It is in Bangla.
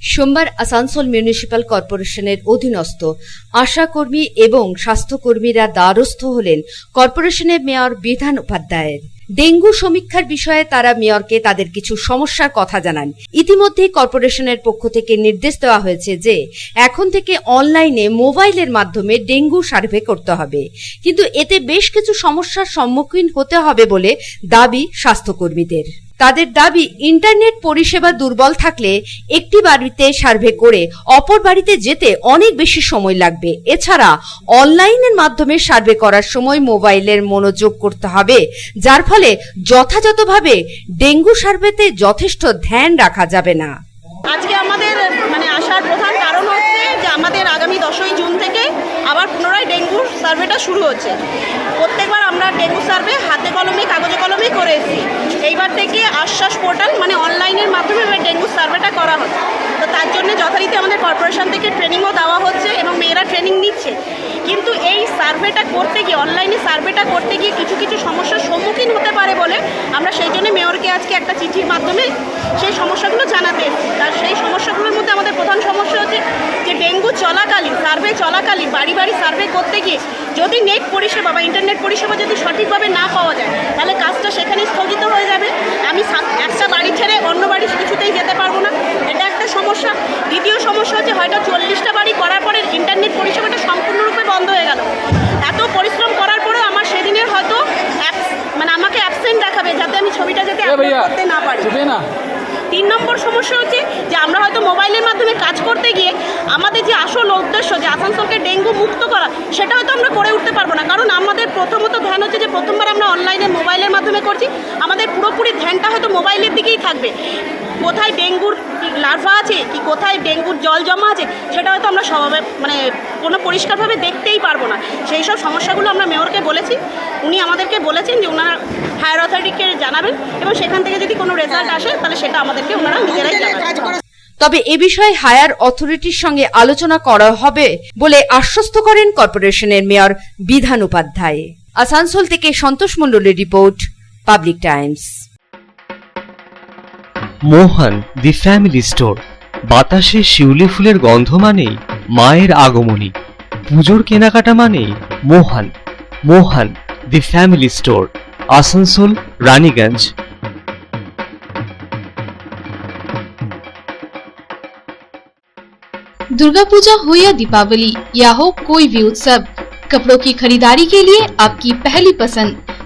সোমবার আসানসোল মিউনিসিপ্যাল কর্পোরেশনের অধীনস্থ আশাকর্মী এবং স্বাস্থ্যকর্মীরা দ্বারস্থ হলেন কর্পোরেশনের মেয়র বিধান উপাধ্যায়ের। ডেঙ্গু সমীক্ষার বিষয়ে তারা মেয়রকে তাদের কিছু সমস্যার কথা জানান। ইতিমধ্যে কর্পোরেশনের পক্ষ থেকে নির্দেশ দেওয়া হয়েছে যে, এখন থেকে অনলাইনে মোবাইলের মাধ্যমে ডেঙ্গু সার্ভে করতে হবে। কিন্তু এতে বেশ কিছু সমস্যার সম্মুখীন হতে হবে বলে দাবি স্বাস্থ্যকর্মীদের। তাদের দাবি, ইন্টারনেট পরিষেবা দুর্বল থাকলে একটি বাড়িতে সার্ভে করে অপর বাড়িতে যেতে অনেক বেশি সময় লাগবে। এছাড়া, অনলাইনের মাধ্যমে সার্ভে করার সময় মোবাইলের মনোযোগ করতে হবে, যার ফলে যথাযথভাবে ডেঙ্গু সার্ভেতে যথেষ্ট ধ্যান রাখা যাবে না। আজকে আমাদের মানে আসার প্রধান কারণ হচ্ছে যে আমাদের আগামী দশই জুন থেকে আবার পুনরায় ডেঙ্গুর সার্ভেটা শুরু হচ্ছে। প্রত্যেকবার আমরা ডেঙ্গু সার্ভে আশ্বাস পোর্টাল মানে অনলাইনের মাধ্যমে এবার ডেঙ্গু সার্ভেটা করা হচ্ছে। তো তার জন্য যথারীতি আমাদের কর্পোরেশন থেকে ট্রেনিংও দেওয়া হচ্ছে এবং মেয়েরা ট্রেনিং নিচ্ছে। কিন্তু এই সার্ভেটা করতে গিয়ে, অনলাইনে সার্ভেটা করতে গিয়ে কিছু কিছু সমস্যার সম্মুখীন হতে পারে বলে আমরা সেই জন্য মেয়রকে আজকে একটা চিঠির মাধ্যমে সেই সমস্যাগুলো জানাতে তার সেই সমস্যাগুলোর মধ্যে আমাদের প্রধান সমস্যা হচ্ছে যে ডেঙ্গু চলাকালীন, সার্ভে চলাকালীন, বাড়ি বাড়ি সার্ভে করতে গিয়ে যদি নেট পরিষেবা বা ইন্টারনেট পরিষেবা যদি সঠিকভাবে না পাওয়া যায় তাহলে কাজটা সেখানে স্থগিত হয়ে যাবে আমি সা- একটা বাড়ি ছেড়ে অন্য বাড়ি কিছুতেই যেতে পারব না এটা একটা সমস্যা দ্বিতীয় সমস্যা হচ্ছে হয়তো চল্লিশটা বাড়ি করার পরে ইন্টারনেট পরিষেবাটা সম্পূর্ণরূপে বন্ধ হয়ে গেল এত পরিশ্রম করার পরেও আমার সেদিনের হয়তো abs- মানে আমাকে অ্যাবসেন্ট দেখাবে যাতে আমি ভাইয়া। করতে না পারি। না। তিন নম্বর সমস্যা হচ্ছে যে আমরা হয়তো মোবাইলের মাধ্যমে কাজ করতে গিয়ে আমাদের যে আসল উদ্দেশ্য যে আসানসোলকে ডেঙ্গু মুক্ত করা সেটা হয়তো আমরা করে উঠতে পারব না। কারণ আমাদের প্রথমত ধ্যান হচ্ছে যে প্রথমবার আমরা অনলাইনে মোবাইলের মাধ্যমে করছি। আমাদের ধ্যানটা হয়তো মোবাইলের দিকেই থাকবে। কোথায় ডেঙ্গুর লার্ভা আছে কি কোথায় ডেঙ্গুর জল জমা আছে সেটা হয়তো আমরা সবাই মানে কোনো পরিষ্কারভাবে দেখতেই পারব না। সেই সব সমস্যাগুলো আমরা মেয়রকে বলেছি। উনি আমাদেরকে বলেছেন যে ওনারা হায়ার অথরিটিকে জানাবেন এবং সেখান থেকে যদি কোনো রেজাল্ট আসে তাহলে সেটা আমাদেরকে ওনারা নিজেরাই জানাবেন। তবে এ বিষয়ে হায়ার অথরিটির সঙ্গে আলোচনা করা হবে বলে আশ্বস্ত করেন কর্পোরেশনের মেয়র বিধান উপাধ্যায়। আসানসোল থেকে সন্তোষ মণ্ডলের report public times. মোহন দি ফ্যামিলি স্টোর বাতাসে শিউলি ফুলের গন্ধ মানেই মায়ের আগমনী পুজোর কেনাকাটা মানেই Mohan Mohan the family store Asansol Raniganj Durga Puja हो या दीपावली या हो कोई भी उत्सव कपड़ों की खरीदारी के लिए आपकी पहली पसंद